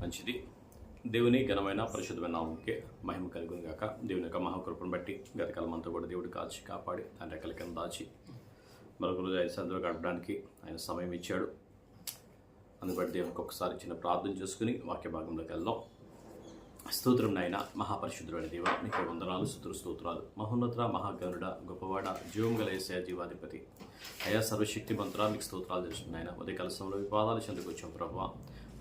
మంచిది. దేవుని ఘనమైన పరిశుద్ధమైన నామంకే మహిమ కలుగును గాక. దేవుని యొక్క మహాకృపను బట్టి గత కాలమంతా కూడా దేవుడు కాచి కాపాడి ఆయన రెక్కల కింద దాచి మరొక రోజు ఐదు సందులో గడపడానికి ఆయన సమయం ఇచ్చాడు. అందుబట్టి దేవునికి ఒకసారి చిన్న ప్రార్థన చేసుకుని వాక్య భాగంలోకి వెళ్దాం. స్తోత్రం నాయన మహాపరిశుద్ధుడైన దేవ నీకు వందనాలు స్తుతులు స్తోత్రాలు. మహోన్నత మహాగరుడ గొప్పవాడ జీవం గల ఏసయ జీవాధిపతి. అయా సర్వశక్తి మంత్ర మీకు స్తోత్రాలు తెలుసుకున్నాయన ఉదయకాల సమయంలో మీ చెందుకొచ్చాం ప్రభావ.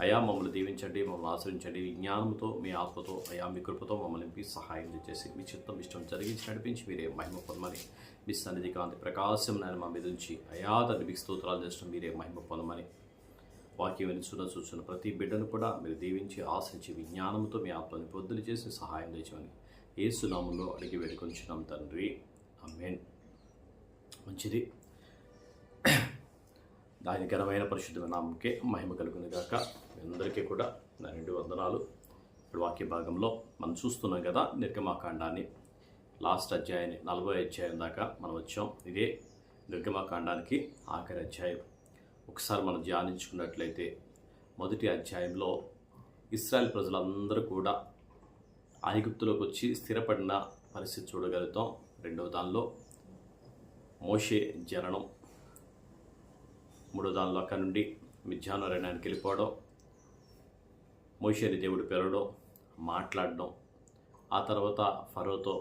అయా మమ్మల్ని దీవించండి మమ్మల్ని ఆశ్రయించండి. జ్ఞానంతో మీ ఆత్మతో అయా మీ కృపతో మమ్మల్ని నింపి సహాయం చేసి మీ చిత్తం ఇష్టం జరిగించి నడిపించి మీరే మహిమ పొందమని మీ సన్నిధి కాంతి ప్రకాశం నేను మా మీద ఉంచి అయా తండ్రి మీకు స్తోత్రాలు చేసిన మీరే మహిమ పొందమని వాక్యం వినిచున్న చూస్తున్న ప్రతి బిడ్డను కూడా మీరు దీవించి ఆశించి విజ్ఞానంతో మీ ఆత్మని పొద్దులు చేసి సహాయం చేయమని ఏ సునామంలో అడిగి వేడుకొంచున్నాం తండ్రి. అమ్మేన్ మంచిది. దాని ఘనమైన పరిశుద్ధమైన నామంకే మహిమ కలుగును గాక. అందరికీ కూడా నా రెండు వందనాలు. ఇప్పుడు వాక్య భాగంలో మనం చూస్తున్నాం కదా నిర్గమాకాండాన్ని. లాస్ట్ అధ్యాయాన్ని నలభై అధ్యాయం దాకా మనం వచ్చాం. ఇదే నిర్గమాకాండానికి ఆఖరి అధ్యాయం. ఒకసారి మనం ధ్యానించుకున్నట్లయితే మొదటి అధ్యాయంలో ఇస్రాయల్ ప్రజలందరూ కూడా ఐగుప్తులోకి వచ్చి స్థిరపడిన పరిస్థితి చూడగలుగుతాం. రెండవ దానిలో మోషే జననం. మూడో దానిలో అక్కడి నుండి విద్యానారాయణానికి వెళ్ళిపోవడం మోషేని దేవుడు పిలవడం మాట్లాడడం. ఆ తర్వాత ఫరోతో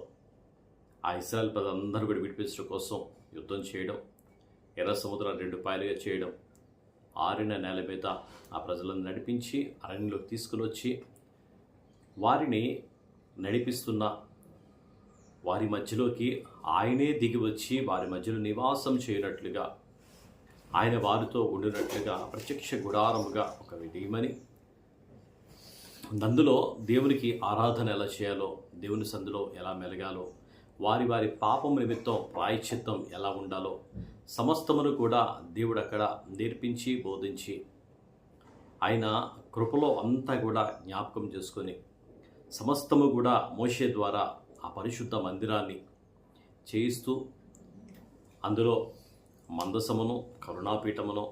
ఆ ఇస్రాయల్ ప్రజలందరూ కూడా విడిపించడం కోసం యుద్ధం చేయడం ఎర్ర సముద్రాలు రెండు పాయలుగా చేయడం ఆరిన నేల మీద ఆ ప్రజలను నడిపించి అరణ్యంలోకి తీసుకుని వచ్చి వారిని నడిపిస్తున్న వారి మధ్యలోకి ఆయనే దిగి వచ్చి వారి మధ్యలో నివాసం చేయనట్లుగా ఆయన వారితో ఉండినట్లుగా ప్రత్యక్ష గుడారముగా ఒక విధీయమని అందులో దేవునికి ఆరాధన ఎలా చేయాలో దేవుని సందులో ఎలా మెలగాలో వారి వారి పాపం నిమిత్తం ప్రాయశ్చిత్తం ఎలా ఉండాలో సమస్తమును కూడా దేవుడు అక్కడ నేర్పించి బోధించి ఆయన కృపలో అంతా కూడా జ్ఞాపకం చేసుకొని సమస్తము కూడా మోషే ద్వారా ఆ పరిశుద్ధ మందిరాన్ని చేయిస్తూ అందులో మందసమును కరుణాపీఠమును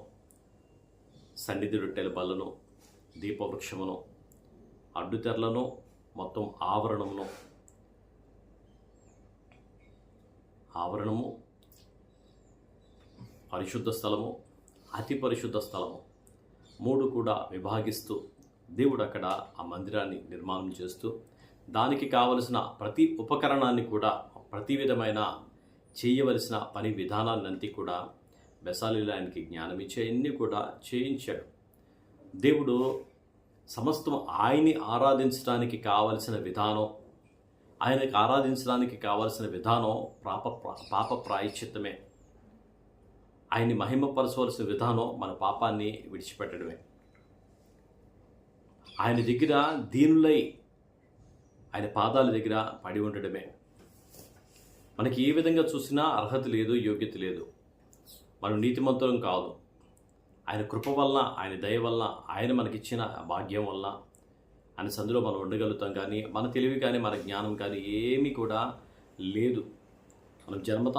సన్నిధి రొట్టెల బల్లను దీపవృక్షమును అడ్డుతెరలను మొత్తం ఆవరణమును. ఆవరణము పరిశుద్ధ స్థలము అతి పరిశుద్ధ స్థలము. మూడు కూడా విభాగిస్తూ దేవుడు అక్కడ ఆ మందిరాన్ని నిర్మాణం చేస్తూ దానికి కావలసిన ప్రతి ఉపకరణాన్ని కూడా ప్రతి విధమైన చేయవలసిన పని విధానాలన్నీ కూడా బెసాలీలు ఆయనకి జ్ఞానం ఇచ్చే అన్నీ కూడా చేయించాడు. దేవుడు సమస్తం ఆయన్ని ఆరాధించడానికి కావలసిన విధానం ఆయనకు ఆరాధించడానికి కావలసిన విధానం పాప పాప ప్రాయశ్చిత్తమే. ఆయన్ని మహిమపరచవలసిన విధానం మన పాపాన్ని విడిచిపెట్టడమే. ఆయన దగ్గర దీనులై ఆయన పాదాల దగ్గర పడి ఉండడమే. మనకి ఏ విధంగా చూసినా అర్హత లేదు యోగ్యత లేదు. మనం నీతిమంతులం కాదు. ఆయన కృప వల్ల ఆయన దయ వల్ల ఆయన మనకిచ్చిన భాగ్యం వల్ల ఆయన సందులో మనం ఉండగలుగుతాం కానీ మన తెలివి కానీ మన జ్ఞానం కానీ ఏమీ కూడా లేదు. మనం జన్మత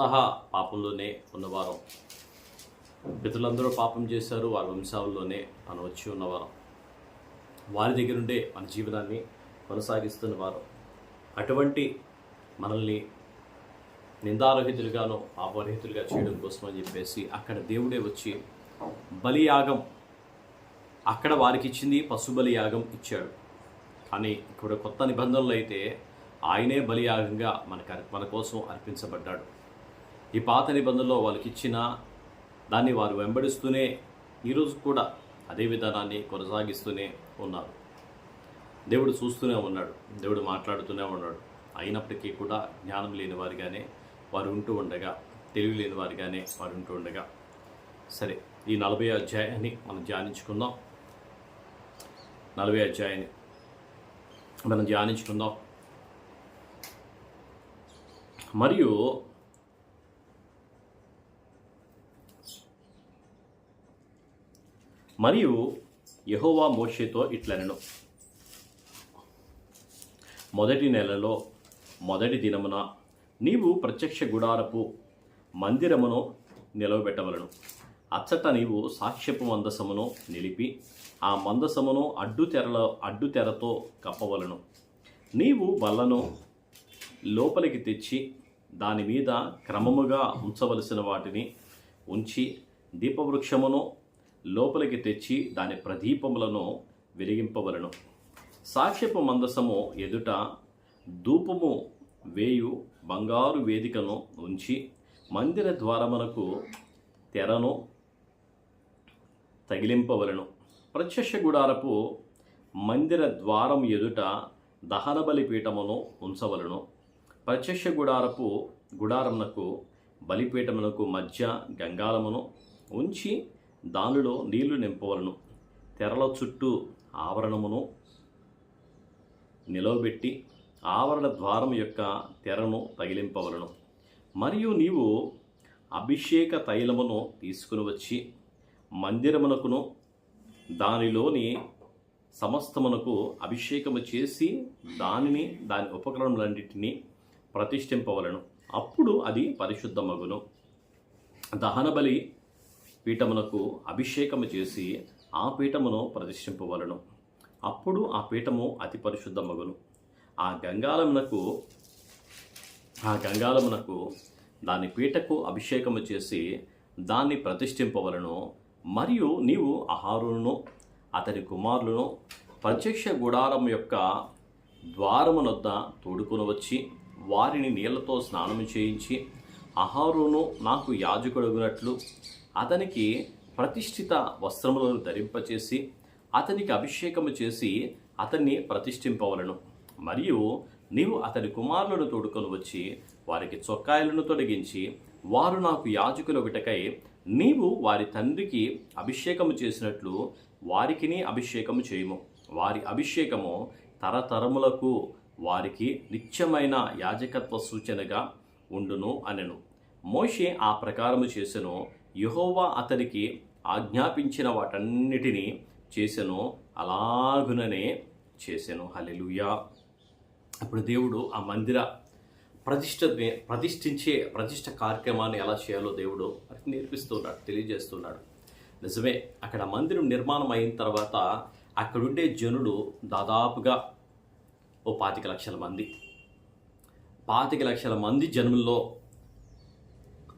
పాపంలోనే ఉన్నవారం. పితరులందరూ పాపం చేశారు వారి వంశాల్లోనే మనం వచ్చి ఉన్నవారం. వారి దగ్గరుండే మన జీవనాన్ని కొనసాగిస్తున్న వారు. అటువంటి మనల్ని నిందారహితులుగానో అపరహితులుగా చేయడం కోసం అని చెప్పేసి అక్కడ దేవుడే వచ్చి బలియాగం అక్కడ వారికి ఇచ్చింది పశు బలియాగం ఇచ్చాడు. కానీ ఇక్కడ కొత్త నిబంధనలు అయితే ఆయనే బలియాగంగా మనకు మన కోసం అర్పించబడ్డాడు. ఈ పాత నిబంధనలో వాళ్ళకి ఇచ్చిన దాన్ని వారు వెంబడిస్తూనే ఈరోజు కూడా అదే విధానాన్ని కొనసాగిస్తూనే ఉన్నారు. దేవుడు చూస్తూనే ఉన్నాడు. దేవుడు మాట్లాడుతూనే ఉన్నాడు. అయినప్పటికీ కూడా జ్ఞానం లేని వారిగానే వారు ఉంటూ ఉండగా తెలివి లేని వారిగానే వారు ఉంటూ ఉండగా. సరే ఈ నలభై అధ్యాయాన్ని మనం ధ్యానించుకుందాం. నలభై అధ్యాయాన్ని మనం ధ్యానించుకుందాం. మరియు మరియు యహోవా మోషేతో ఇట్లనెను. మొదటి నెలలో మొదటి దినమున నీవు ప్రత్యక్ష గుడారపు మందిరమును నిలవబెట్టవలను. అచ్చట నీవు సాక్ష్యపు మందసమును నిలిపి ఆ మందసమును అడ్డు తెరల అడ్డు తెరతో కప్పవలను. నీవు బల్లను లోపలికి తెచ్చి దాని మీద క్రమముగా ఉంచవలసిన వాటిని ఉంచి దీపవృక్షమును లోపలికి తెచ్చి దాని ప్రదీపములను వెలిగింపవలను. సాక్ష్యపు మందసము ఎదుట ధూపము వేయు బంగారు వేదికను ఉంచి మందిర ద్వారమునకు తెరను తగిలింపవలను. ప్రత్యక్ష గుడారపు మందిర ద్వారం ఎదుట దహన బలిపీఠమును ఉంచవలను. ప్రత్యక్ష గుడారపు గుడారమునకు బలిపీఠమునకు మధ్య గంగాలమును ఉంచి దానిలో నీళ్ళు నింపవలను. తెరల చుట్టూ ఆవరణమును నిలవబెట్టి ఆవరణ ద్వారం యొక్క తెరను తగిలింపవలను. మరియు నీవు అభిషేక తైలమును తీసుకుని వచ్చి మందిరమునకును దానిలోని సమస్తమునకు అభిషేకము చేసి దానిని దాని ఉపకరణములన్నిటినీ ప్రతిష్ఠింపవలను. అప్పుడు అది పరిశుద్ధమగును. దహనబలి పీఠమునకు అభిషేకము చేసి ఆ పీఠమును ప్రతిష్ఠింపవలను. అప్పుడు ఆ పీఠము అతి పరిశుద్ధమగును. ఆ గంగాలమునకు ఆ గంగాలమునకు దాని పీటకు అభిషేకము చేసి దాన్ని ప్రతిష్ఠింపవలను. మరియు నీవు అహారును అతని కుమారులను ప్రత్యక్ష గుడారం యొక్క ద్వారమునొద్ద తోడుకొని వచ్చి వారిని నీళ్ళతో స్నానం చేయించి అహారును నాకు యాజకుడగునట్లు అతనికి ప్రతిష్ఠిత వస్త్రములను ధరింపచేసి అతనికి అభిషేకము చేసి అతన్ని ప్రతిష్ఠింపవలను. మరియు నీవు అతని కుమారులను తోడుకొని వచ్చి వారికి చొక్కాయలను తొలగించి వారు నాకు యాజకుల ఒకటకై నీవు వారి తండ్రికి అభిషేకము చేసినట్లు వారికిని అభిషేకము చేయము. వారి అభిషేకము తరతరములకు వారికి నిత్యమైన యాజకత్వ సూచనగా ఉండును అనెను. మోషే ఆ ప్రకారము చేసెను. యహోవా అతనికి ఆజ్ఞాపించిన వాటన్నిటినీ చేసెను. అలాగుననే చేసెను. హలెలుయా అప్పుడు దేవుడు ఆ మందిర ప్రతిష్ట ప్రతిష్ఠించే ప్రతిష్ట కార్యక్రమాన్ని ఎలా చేయాలో దేవుడు వారికి నేర్పిస్తున్నాడు తెలియజేస్తున్నాడు. నిజమే అక్కడ మందిరం నిర్మాణం అయిన తర్వాత అక్కడుండే జనులు దాదాపుగా ఓ పాతిక లక్షల మంది. పాతిక లక్షల మంది జనుల్లో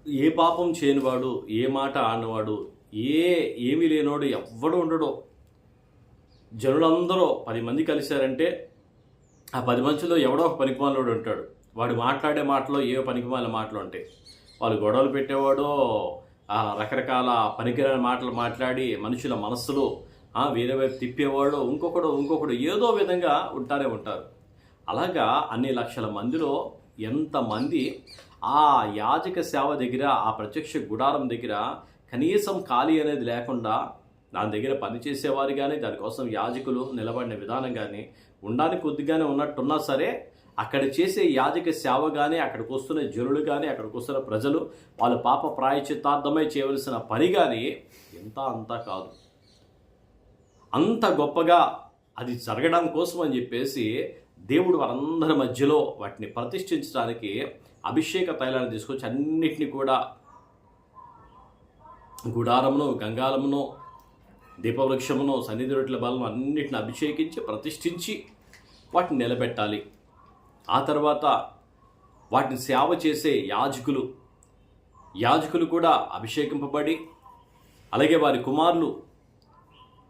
ఏ పాపం చేయనివాడు ఏ మాట ఆడినవాడు ఏ ఏమీ లేనివాడు ఎవ్వడు ఉండడో. జనులందరూ పది మంది కలిశారంటే ఆ పది మందిలో ఎవడో ఒక పనికిమాలోడు ఉంటాడు. వాడు మాట్లాడే మాటలో ఏ పనికిమాల మాటలు ఉంటాయి. వాళ్ళు గొడవలు పెట్టేవాడో రకరకాల పనికిరాని మాటలు మాట్లాడి మనుషుల మనస్సులో వేరే వేరు తిప్పేవాడు ఇంకొకడు ఇంకొకడు ఏదో విధంగా ఉంటానే ఉంటారు. అలాగా అన్ని లక్షల మందిలో ఎంతమంది ఆ యాజక సేవ దగ్గర ఆ ప్రత్యక్ష గుడారం దగ్గర కనీసం ఖాళీ అనేది లేకుండా దాని దగ్గర పనిచేసేవారు కానీ దానికోసం యాజకులు నిలబడిన విధానం కానీ ఉండడానికి కొద్దిగానే ఉన్నట్టున్నా సరే అక్కడ చేసే యాజక సేవ కానీ అక్కడికి వస్తున్న జనులు కానీ అక్కడికి వస్తున్న ప్రజలు వాళ్ళ పాప ప్రాయచిత్తార్థమై చేయవలసిన పని కానీ ఎంత అంతా కాదు. అంత గొప్పగా అది జరగడం కోసం అని చెప్పేసి దేవుడు వారందరి మధ్యలో వాటిని ప్రతిష్ఠించడానికి అభిషేక తైలాన్ని తీసుకొచ్చి అన్నిటినీ కూడా గుడారమును గంగాలమును దీపవృక్షమును సన్నిధి రొట్టెల బలం అన్నిటిని అభిషేకించి ప్రతిష్ఠించి వాటిని నిలబెట్టాలి. ఆ తర్వాత వాటిని సేవ చేసే యాజకులు యాజకులు కూడా అభిషేకింపబడి అలాగే వారి కుమారులు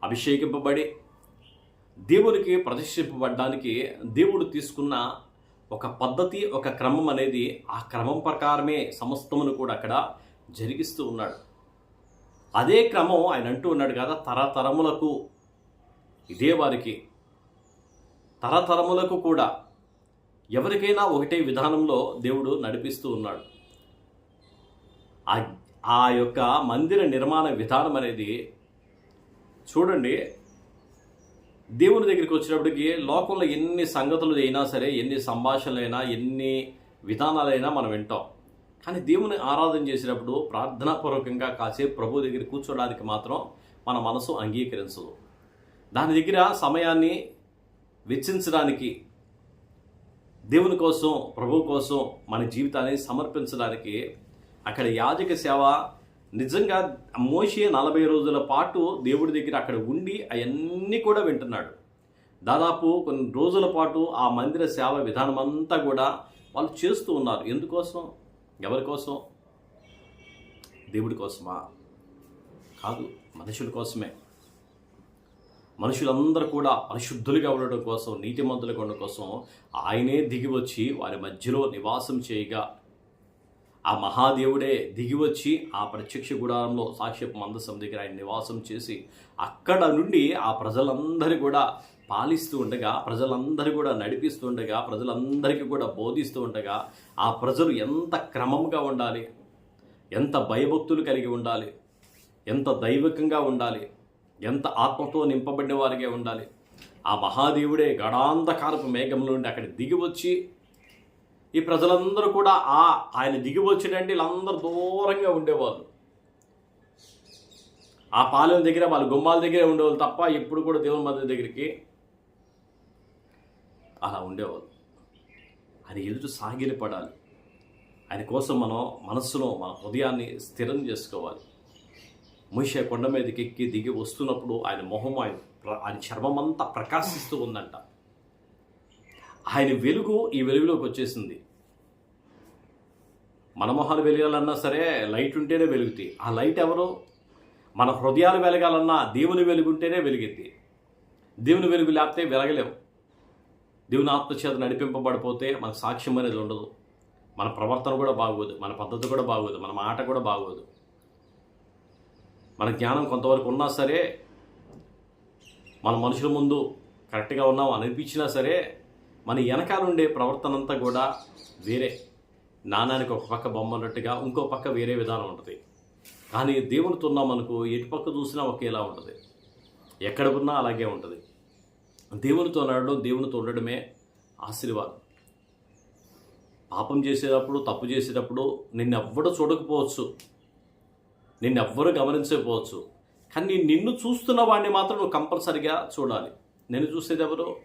అభిషేకింపబడి దేవునికి ప్రతిష్ఠింపబడడానికి దేవుడు తీసుకున్న ఒక పద్ధతి ఒక క్రమం అనేది ఆ క్రమం ప్రకారమే సమస్తమును కూడా అక్కడ జరిగిస్తూ ఉన్నాడు. అదే క్రమం ఆయన అంటూ ఉన్నాడు కదా తరతరములకు ఇదే వారికి. తరతరములకు కూడా ఎవరికైనా ఒకటే విధానంలో దేవుడు నడిపిస్తూ ఉన్నాడు. ఆ- యొక్క మందిర నిర్మాణ విధానం అనేది చూడండి దేవుని దగ్గరికి వచ్చినప్పటికి లోకంలో ఎన్ని సంగతులు అయినా సరే ఎన్ని సంభాషణలైనా ఎన్ని విధానాలైనా మనం వింటాం. కానీ దేవుని ఆరాధన చేసినప్పుడు ప్రార్థనాపూర్వకంగా కాసేపు ప్రభు దగ్గర కూర్చోడానికి మాత్రం మన మనసు అంగీకరించదు. దాని దగ్గర సమయాన్ని వెచ్చించడానికి దేవుని కోసం ప్రభు కోసం మన జీవితాన్ని సమర్పించడానికి అక్కడ యాజక సేవ నిజంగా మోషే నలభై రోజుల పాటు దేవుడి దగ్గర అక్కడ ఉండి అవన్నీ కూడా వింటున్నాడు. దాదాపు కొన్ని రోజుల పాటు ఆ మందిర సేవ విధానం అంతా కూడా వాళ్ళు చేస్తూ ఉన్నారు. ఎందుకోసం? ఎవరి కోసం? దేవుడి కోసమా? కాదు మనుషుల కోసమే. మనుషులందరూ కూడా పరిశుద్ధులుగా ఉండడం కోసం నీతిమంతులుగా ఉండడం కోసం ఆయనే దిగి వచ్చి వారి మధ్యలో నివాసం చేయగా ఆ మహాదేవుడే దిగి వచ్చి ఆ ప్రత్యక్ష గుడారంలో సాక్ష్యపు మందసం దగ్గర ఆయన నివాసం చేసి అక్కడ నుండి ఆ ప్రజలందరూ కూడా పాలిస్తూ ఉండగా ప్రజలందరూ కూడా నడిపిస్తూ ఉండగా ప్రజలందరికీ కూడా బోధిస్తూ ఉండగా ఆ ప్రజలు ఎంత క్రమంగా ఉండాలి? ఎంత భయభక్తులు కలిగి ఉండాలి? ఎంత దైవికంగా ఉండాలి? ఎంత ఆత్మతో నింపబడిన వారిగా ఉండాలి? ఆ మహాదేవుడే గడాంధకారపు మేఘం నుండి అక్కడ దిగి వచ్చి ఈ ప్రజలందరూ కూడా ఆ ఆయన దిగి వచ్చినంటే వీళ్ళందరూ దూరంగా ఉండేవాళ్ళు. ఆ పాలెం దగ్గర వాళ్ళ గుమ్మాల దగ్గరే ఉండేవాళ్ళు తప్ప ఎప్పుడు కూడా దేవుని మధ్య దగ్గరికి అలా ఉండేవాళ్ళు. ఆయన ఎదుటి సాగిలి పడాలి ఆయన కోసం మనం మనస్సులో మన హృదయాన్ని స్థిరం చేసుకోవాలి. మూషే కొండ మీదకి ఎక్కి దిగి వస్తున్నప్పుడు ఆయన మొహం ఆయన ప్ర- ఆయన చర్మం అంతా ప్రకాశిస్తూ ఉందంట. ఆయన వెలుగు ఈ వెలుగులోకి వచ్చేసింది. మన మొహాలు వెలగాలన్నా సరే లైట్ ఉంటేనే వెలుగుతాయి. ఆ లైట్ ఎవరు? మన హృదయాలు వెలగాలన్నా దేవుని వెలుగుంటేనే వెలిగింది దేవుని వెలుగు లేకపోతే వెలగలేము. దేవుని ఆత్మచేత నడిపింపబడిపోతే మన సాక్ష్యం అనేది ఉండదు. మన ప్రవర్తన కూడా బాగోదు మన పద్ధతి కూడా బాగోదు మన మాట కూడా బాగోదు. మన జ్ఞానం కొంతవరకు ఉన్నా సరే మన మనుషుల ముందు కరెక్ట్గా ఉన్నాం అనిపించినా సరే మన వెనకాల ఉండే ప్రవర్తన అంతా కూడా వేరే. నాణానికి ఒక పక్క బొమ్మ ఉన్నట్టుగా ఇంకో పక్క వేరే విధానం ఉంటుంది. కానీ దేవునితో ఉన్నాం మనకు ఎటు పక్క చూసినా ఒకేలా ఉంటుంది. ఎక్కడ ఉన్నా అలాగే ఉంటుంది. దేవునితో నడడం దేవునితో ఉండడమే ఆశీర్వాదం. పాపం చేసేటప్పుడు తప్పు చేసేటప్పుడు నిన్నెవ్వడు చూడకపోవచ్చు. నిన్నెవ్వరు గమనించకపోవచ్చు. కానీ నిన్ను చూస్తున్న వాడిని మాత్రం నువ్వు కంపల్సరిగా చూడాలి. నేను చూసేది ఎవరు?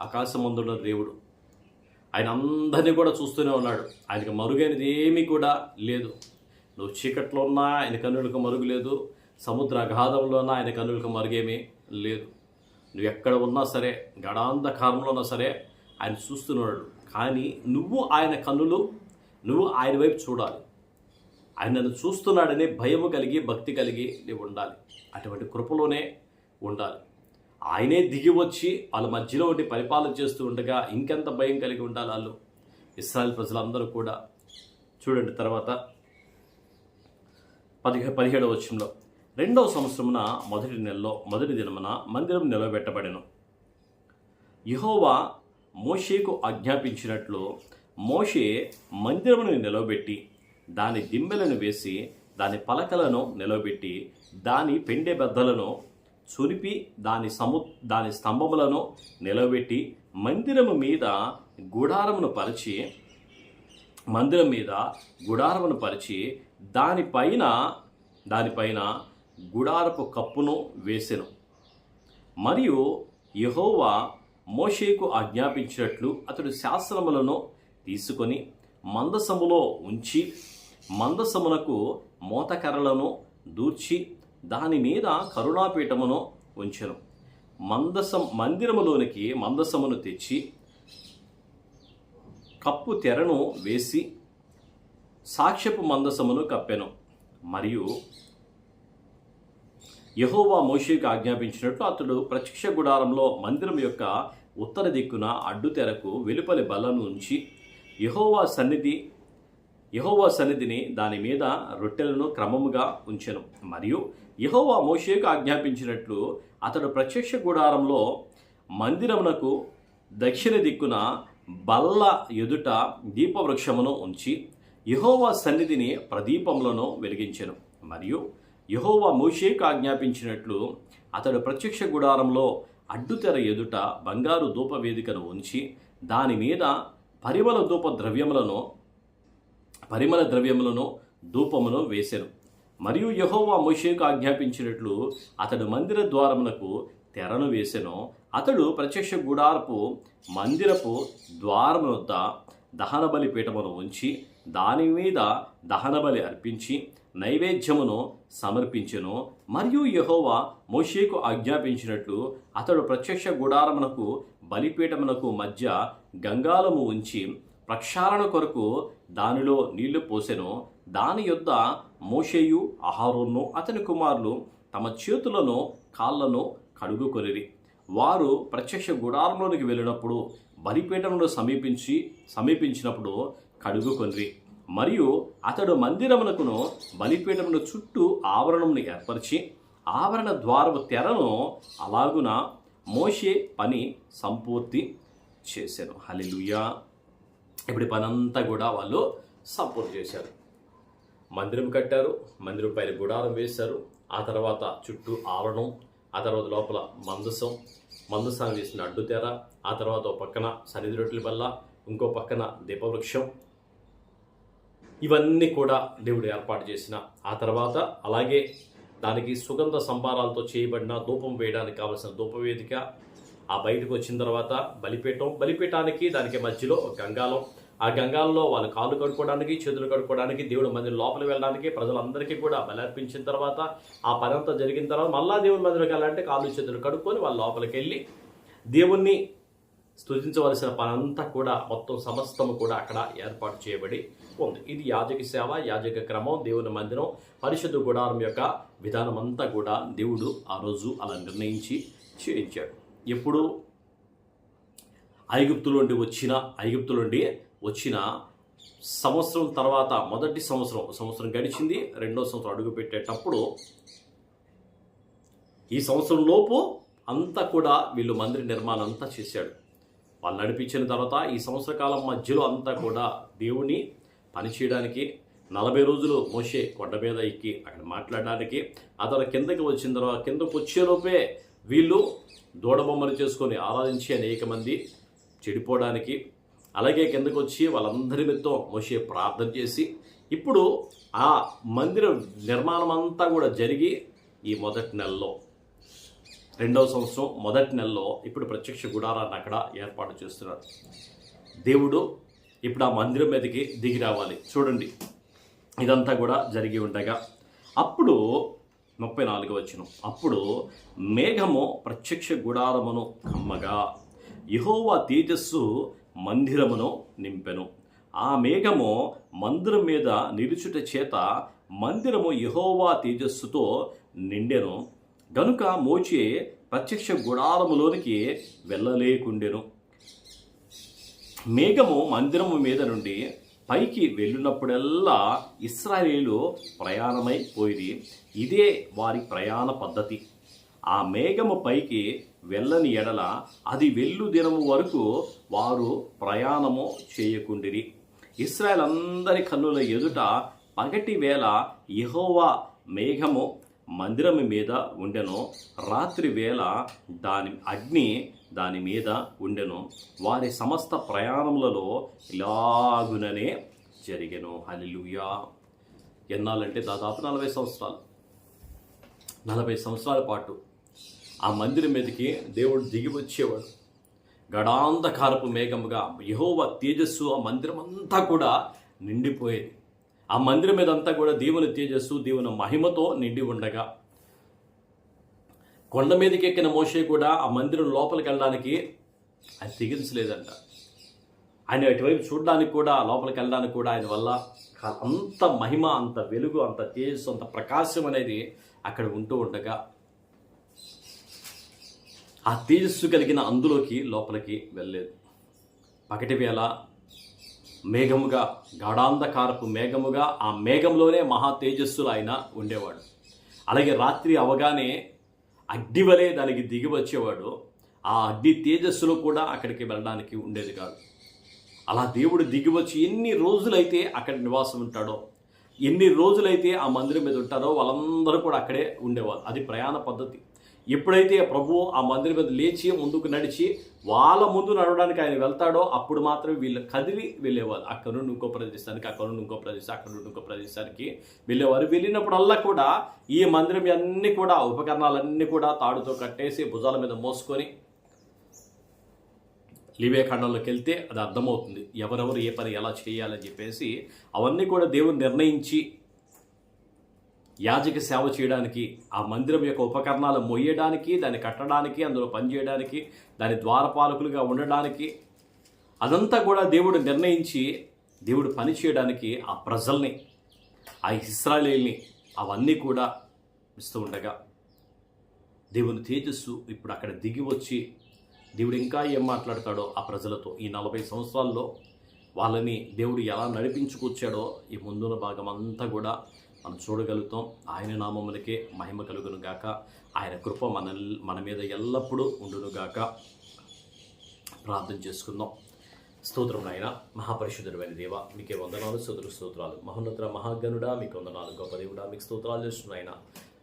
ఆకాశమందున్న దేవుడు. ఆయన అందరినీ కూడా చూస్తూనే ఉన్నాడు. ఆయనకి మరుగైనది ఏమీ కూడా లేదు. నువ్వు చీకట్లో ఉన్నా ఆయన కన్నులకు మరుగు లేదు. సముద్ర అగాధంలో ఉన్నా ఆయన కన్నులకు మరుగేమీ లేదు. నువ్వు ఎక్కడ ఉన్నా సరే గడాంధకారంలో ఉన్నా సరే ఆయన చూస్తున్నాడు. కానీ నువ్వు ఆయన కన్నులు నువ్వు ఆయన వైపు చూడాలి. ఆయన నన్ను చూస్తున్నాడనే భయము కలిగి భక్తి కలిగి నీవు ఉండాలి. అటువంటి కృపలోనే ఉండాలి. ఆయనే దిగి వచ్చి వాళ్ళ మధ్యలో ఉండి పరిపాలన చేస్తూ ఉండగా ఇంకెంత భయం కలిగి ఉండాలి వాళ్ళు? ఇస్రాయల్ ప్రజలందరూ కూడా. చూడండి తర్వాత పదిహే పదిహేడవ వచ్చంలో రెండవ సంవత్సరమున మొదటి నెలలో మొదటి దినమున మందిరం నిలబెట్టబడెను. యహోవా మోషేకు ఆజ్ఞాపించినట్లు మోషే మందిరమును నిలవబెట్టి దాని దిమ్మెలను వేసి దాని పలకలను నిలవబెట్టి దాని పెండె బద్దలను చురిపి దాని సము దాని స్తంభములను నిలవబెట్టి మందిరము మీద గుడారమును పరిచి మందిరం మీద గుడారమును పరిచి దానిపైన దానిపైన గుడారపు కప్పును వేసెను. మరియు యహోవా మోషేకు ఆజ్ఞాపించినట్లు అతడు శాస్త్రములను తీసుకొని మందసములో ఉంచి మందసమునకు మోతకర్రలను దూర్చి దాని మీద కరుణాపీఠమును ఉంచెను. మందసం మందిరములోనికి మందసమును తెచ్చి కప్పు తెరను వేసి సాక్ష్యపు మందసమును కప్పెను. మరియు యహోవా మోషేకు ఆజ్ఞాపించినట్లు అతడు ప్రత్యక్ష గుడారంలో మందిరం యొక్క ఉత్తర దిక్కున అడ్డు తెరకు వెలుపలి బలను ఉంచి యహోవా సన్నిధి యహోవా సన్నిధిని దాని మీద రొట్టెలను క్రమముగా ఉంచెను. మరియు యహోవా మోషేకు ఆజ్ఞాపించినట్లు అతడు ప్రత్యక్ష గుడారంలో మందిరమునకు దక్షిణ దిక్కున బల్ల ఎదుట దీపవృక్షమును ఉంచి యహోవా సన్నిధిని ప్రదీపములను వెలిగించెను. మరియు యహోవా మోషేకు ఆజ్ఞాపించినట్లు అతడు ప్రత్యక్ష గుడారంలో అడ్డుతెర ఎదుట బంగారు ధూప వేదికను ఉంచి దాని మీద పరిమళ ధూప ద్రవ్యములను పరిమళ ద్రవ్యములను ధూపమును వేసెను. మరియు యహోవా మోషేకు ఆజ్ఞాపించినట్లు అతడు మందిర ద్వారమునకు తెరను వేసెను. అతడు ప్రత్యక్ష గుడారపు మందిరపు ద్వారము వద్ద దహనబలి పీఠమును ఉంచి దాని మీద దహనబలి అర్పించి నైవేద్యమును సమర్పించెను. మరియు యహోవా మోషేకు ఆజ్ఞాపించినట్లు అతడు ప్రత్యక్ష గుడారమునకు బలిపీఠమునకు మధ్య గంగాలము ఉంచి ప్రక్షాళన కొరకు దానిలో నీళ్ళు పోసెను. దాని యొద్ద మోషేయు అహారోను అతని కుమారులు తమ చేతులను కాళ్ళను కడుగుకొనిరి. వారు ప్రత్యక్ష గుడారంలోనికి వెళ్ళినప్పుడు బలిపీఠంలో సమీపించి సమీపించినప్పుడు కడుగుకొనిరి. మరియు అతడు మందిరమునకును బలిపీఠమును చుట్టూ ఆవరణమును ఏర్పరిచి ఆవరణ ద్వారము తెరను అలాగున మోషే పని సంపూర్తి చేశాను. హలిలుయా ఇప్పుడు పనంతా కూడా వాళ్ళు సపోర్ట్ చేశారు. మందిరం కట్టారు మందిరం పైన గుడారం వేశారు ఆ తర్వాత చుట్టూ ఆవరణం ఆ తర్వాత లోపల మందసం మందసాన్ని వేసిన అడ్డుతెర ఆ తర్వాత ఒక పక్కన సన్నిధి రొట్టెల బల్ల ఇంకో పక్కన దీపవృక్షం ఇవన్నీ కూడా దేవుడు ఏర్పాటు చేసిన. ఆ తర్వాత అలాగే దానికి సుగంధ సంభారాలతో చేయబడిన ధూపం వేయడానికి కావలసిన ధూపవేదిక ఆ బయటకు వచ్చిన తర్వాత బలిపీఠం బలిపీఠానికి దానికి మధ్యలో ఒక గంగాలం ఆ గంగాల్లో వాళ్ళు కాళ్ళు కడుక్కోవడానికి చేతులు కడుక్కోవడానికి దేవుడు మందిరం లోపల వెళ్ళడానికి ప్రజలందరికీ కూడా బలర్పించిన తర్వాత ఆ పని అంతా జరిగిన తర్వాత మళ్ళా దేవుడి మందిరం వెళ్ళాలంటే కాళ్ళు చేతులు కడుక్కొని వాళ్ళ లోపలికి వెళ్ళి దేవుణ్ణి స్తుతించవలసిన పనంతా కూడా మొత్తం సమస్తము కూడా అక్కడ ఏర్పాటు చేయబడి తీసుకోండి. ఇది యాజక సేవ యాజక క్రమం దేవుని మందిరం పరిశుద్ధ గుడారం యొక్క విధానం అంతా కూడా దేవుడు ఆ రోజు అలా నిర్ణయించి చేయించాడు. ఎప్పుడు? ఐగుప్తులోండి వచ్చిన ఐగుప్తులోండి వచ్చిన సంవత్సరం తర్వాత మొదటి సంవత్సరం సంవత్సరం గడిచింది రెండో సంవత్సరం అడుగు పెట్టేటప్పుడు ఈ సంవత్సరం లోపు అంతా కూడా వీళ్ళు మందిర నిర్మాణం అంతా చేశాడు. వాళ్ళు నడిపించిన తర్వాత ఈ సంవత్సర కాలం మధ్యలో అంతా కూడా దేవుని పనిచేయడానికి నలభై రోజులు మోసే కొండ మీద ఎక్కి అక్కడ మాట్లాడడానికి అతను కిందకి వచ్చిన తర్వాత కిందకు వచ్చేలోపే వీళ్ళు దూడబొమ్మలు చేసుకొని ఆరాధించి అనేక మంది చెడిపోవడానికి అలాగే కిందకు వచ్చి వాళ్ళందరి మిత్తం మోసే ప్రార్థన చేసి ఇప్పుడు ఆ మందిర నిర్మాణం అంతా కూడా జరిగి ఈ మొదటి నెలలో రెండవ సంవత్సరం మొదటి నెలలో ఇప్పుడు ప్రత్యక్ష గుడారాన్ని అక్కడ ఏర్పాటు చేస్తున్నారు. దేవుడు ఇప్పుడు ఆ మందిరం మీదకి దిగి రావాలి. చూడండి. ఇదంతా కూడా జరిగి ఉండగా అప్పుడు ముప్పై నాలుగు వచ్చిన అప్పుడు మేఘము ప్రత్యక్ష గుడారమును కమ్మగా యహోవా తేజస్సు మందిరమును నింపెను. ఆ మేఘము మందిరం మీద నిలుచుట చేత మందిరము యహోవా తేజస్సుతో నిండెను. గనుక మోచే ప్రత్యక్ష గుడారములోనికి వెళ్ళలేకుండెను. మేఘము మందిరము మీద నుండి పైకి వెళ్ళినప్పుడల్లా ఇస్రాయేలు ప్రయాణమై ఇదే వారి ప్రయాణ పద్ధతి. ఆ మేఘము పైకి వెళ్ళని ఎడల అది వెళ్ళు దినము వరకు వారు ప్రయాణము చేయకుండిరి. ఇస్రాయల్ అందరి కన్నుల ఎదుట పగటి వేళ యెహోవా మేఘము మందిరము మీద ఉండెను. రాత్రి వేళ దాని అగ్ని దాని మీద ఉండెను. వారి సమస్త ప్రయాణములలో ఇలాగుననే జరిగెను. హలిలుయా ఎన్నాళ్ళంటే దాదాపు నలభై సంవత్సరాలు. నలభై సంవత్సరాల పాటు ఆ మందిరం మీదకి దేవుడు దిగి వచ్చేవాడు. గడాంధకారపు మేఘముగా యహోవ తేజస్సు ఆ మందిరం అంతా కూడా నిండిపోయేది. ఆ మందిరం మీద అంతా కూడా దేవుని తేజస్సు దేవుని మహిమతో నిండి ఉండగా కొండ మీదకి ఎక్కిన మోషే కూడా ఆ మందిరం లోపలికి వెళ్ళడానికి అది తెగించలేదంట. ఆయన అటువైపు చూడడానికి కూడా లోపలికి వెళ్ళడానికి కూడా ఆయన వల్ల అంత మహిమ అంత వెలుగు అంత తేజస్సు అంత ప్రకాశం అనేది అక్కడ ఉంటూ ఉండగా ఆ తేజస్సు కలిగిన అందులోకి లోపలికి వెళ్ళలేదు. పగటి వేళ మేఘముగా గాఢాంధకారపు మేఘముగా ఆ మేఘంలోనే మహా తేజస్సులు ఆయన ఉండేవాడు. అలాగే రాత్రి అవగానే అడ్డి వలె దానికి దిగి వచ్చేవాడు ఆ అడ్డి తేజస్సులో కూడా అక్కడికి వెళ్ళడానికి ఉండేది కాదు. అలా దేవుడు దిగి వచ్చి ఎన్ని రోజులైతే అక్కడ నివాసం ఉంటాడో ఎన్ని రోజులైతే ఆ మందిరం మీద ఉంటారో వాళ్ళందరూ కూడా అక్కడే ఉండేవారు అది ప్రయాణ పద్ధతి. ఎప్పుడైతే ప్రభు ఆ మందిరం మీద లేచి ముందుకు నడిచి వాళ్ళ ముందు నడవడానికి ఆయన వెళ్తాడో అప్పుడు మాత్రమే వీళ్ళు కదిలి వెళ్ళేవారు అక్కడ నుండి ఇంకో ప్రదేశానికి అక్కడ నుండి ఇంకో ప్రదేశం అక్కడ నుండి ఇంకో ప్రదేశానికి వెళ్ళేవారు. వెళ్ళినప్పుడల్లా కూడా ఈ మందిరం అన్నీ కూడా ఉపకరణాలన్నీ కూడా తాడుతో కట్టేసి భుజాల మీద మోసుకొని లివేఖండంలోకి వెళ్తే అది అర్థమవుతుంది. ఎవరెవరు ఏ పని ఎలా చేయాలని చెప్పేసి అవన్నీ కూడా దేవుడు నిర్ణయించి యాజక సేవ చేయడానికి ఆ మందిరం యొక్క ఉపకరణాలు మొయ్యడానికి దాన్ని కట్టడానికి అందులో పనిచేయడానికి దాని ద్వారపాలకులుగా ఉండడానికి అదంతా కూడా దేవుడు నిర్ణయించి దేవుడు పని చేయడానికి ఆ ప్రజల్ని ఆ ఇస్రాయలీల్ని అవన్నీ కూడా ఇస్తూ ఉండగా దేవుని తేజస్సు ఇప్పుడు అక్కడ దిగి వచ్చి దేవుడు ఇంకా ఏం మాట్లాడతాడో ఆ ప్రజలతో ఈ నలభై సంవత్సరాల్లో వాళ్ళని దేవుడు ఎలా నడిపించుకొచ్చాడో ఈ ముందున్న భాగం అంతా కూడా మనం చూడగలుగుతాం. ఆయన నామములకే మహిమ కలుగును గాక. ఆయన కృప మన మన మీద ఎల్లప్పుడూ ఉండును గాక. ప్రార్థన చేసుకుందాం. స్తోత్రం నాయన మహాపరిశుద్ధుడమైన దేవ మీకే వందనాలు స్తోత్ర స్తోత్రాలు. మహోన్నత మహాగనుడా మీకు వందనాలు గొప్ప దేవుడా మీకు స్తోత్రాలు చేస్తున్నాయన.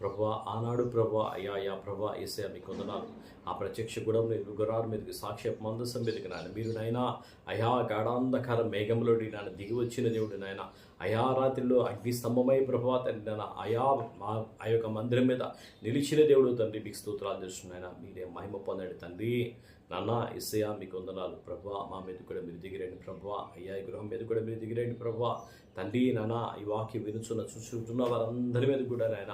ప్రభా ఆనాడు ప్రభా అయ్యా అయ్యా ప్రభా ఏసయా మీకు వందనాలు. ఆ ప్రత్యక్ష కూడా మీరు గురారు మీదకి సాక్షేప మందసం మీదకి నాయన. మీరు నాయన అయా గాఢాంధకార మేఘంలోని నాయన దిగి వచ్చిన దేవుడు నాయన. అయా రాత్రిలో అగ్ని స్తంభమై ప్రభా తండ్రి నాయన అయా మా ఆ యొక్క మందిరం మీద నిలిచిన దేవుడు తండ్రి మీకు స్తోత్రాలు చేస్తున్నాయన మీరే మహిమ పొందండి తండ్రి. నాన్న ఇసయా మీకు వందనాలు. ప్రభా మా మీద కూడా మీరు దిగిరండి ప్రభా. అయ్యా గృహం మీద కూడా మీరు దిగిరండి ప్రభా. తండ్రి నానా ఈ వాక్యం వినుచున్న చూసుకుంటున్న వారందరి మీద కూడా నాయన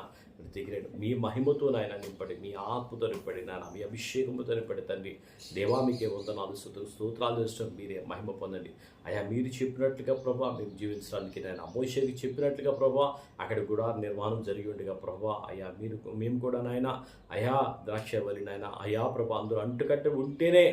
మీరు మీ మహిమతో నాయన నింపడి మీ ఆత్మతో నింపడి నాయన మీ అభిషేకంతో నింపడి తండ్రి దేవా మీకే వందనాలు స్తోత్రం స్తోత్రాలు చేస్తాం మీరే మహిమ పొందండి. అయ్యా మీరు చెప్పినట్లుగా ప్రభా మేము జీవించడానికి నాయన మోషేకి చెప్పినట్లుగా ప్రభా అక్కడ కూడా నిర్మాణం జరిగి ఉండగా ప్రభా అయ్యా మీరు మేము కూడా నాయన అయా ద్రాక్షవల్లి నాయన అయా ప్రభా అందరూ అంటుకట్టు ఉంటేనే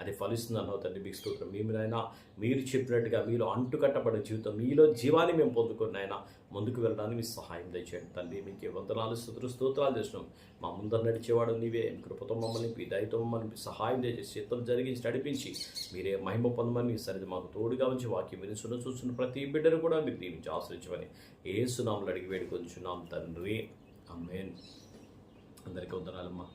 అది ఫలిస్తుంది అన్నావు తండ్రి మీకు స్తోత్రం. మేము నాయన మీరు చెప్పినట్టుగా మీలో అంటుకట్టబడిన జీవితం మీలో జీవాన్ని మేము పొందుకుని ఆయన ముందుకు వెళ్ళడానికి మీ సహాయం దయచేయండి. తండ్రి మీకు వందనాలు స్థుతులు స్తోత్రాలు చేసినాం మా ముందర నడిచేవాడు నీవే. కృపతో మమ్మల్ని మీ దయతో మమ్మల్ని సహాయం దయచేసి చిత్తం జరిగించి నడిపించి మీరే మహిమ పొందమని సరిది మాకు తోడుగా ఉంచి వాక్యం వినుసున్న చూస్తున్న ప్రతి బిడ్డను కూడా మీరు దీవించి ఆశ్రయించమని ఏ సునాములు అడిగి వేడుకొంచున్నాం తండ్రి. అమ్మేన్ అందరికీ వందనాలమ్మా.